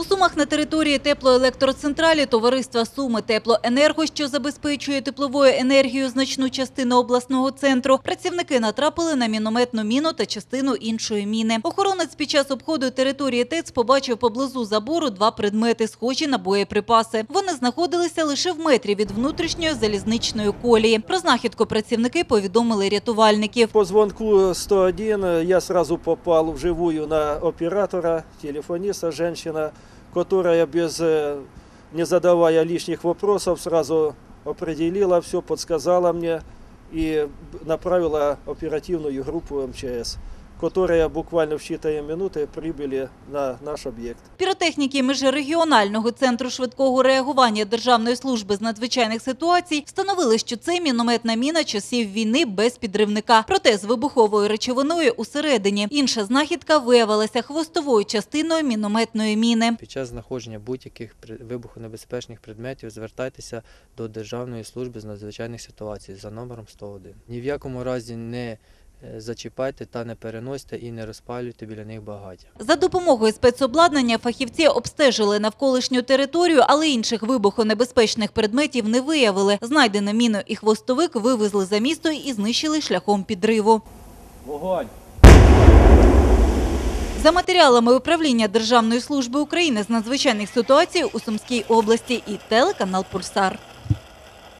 У Сумах на території теплоелектроцентралі товариства Суми Теплоенерго, що забезпечує тепловою енергією значну частину обласного центру, працівники натрапили на мінометну міну та частину іншої міни. Охоронець під час обходу території ТЕЦ побачив поблизу забору два предмети, схожі на боєприпаси. Вони знаходилися лише в метрі від внутрішньої залізничної колії. Про знахідку працівники повідомили рятувальників. По звонку 101 я сразу попал вживую на оператора, телефониста, женщина, которая без, э, не задавая лишних вопросов, сразу определила все, подсказала мне и направила оперативную группу МЧС, которая буквально в считанные минуты прибыли на наш объект. Піротехніки міжрегіонального центру швидкого реагування Державної служби з надзвичайних ситуацій встановили, що це мінометна міна часів війни без підривника, проте з вибуховою речовиною усередині. Інша знахідка виявилася хвостовою частиною мінометної міни. Під час знаходження будь-яких при- вибухонебезпечних предметів звертайтеся до Державної служби з надзвичайних ситуацій за номером 101. Ні в якому разі не е, зачіпайте та не переносьте і не розпалюйте біля них багаття. За допомогою спецобладнання фахівці обстежили навколишню територію, але інших вибухонебезпечних предметів не виявили. Знайдену міну і хвостовик вивезли за місто і знищили шляхом підриву. Вогонь! За матеріалами управління Державної служби України з надзвичайних ситуацій у Сумській області і телеканал Пульсар.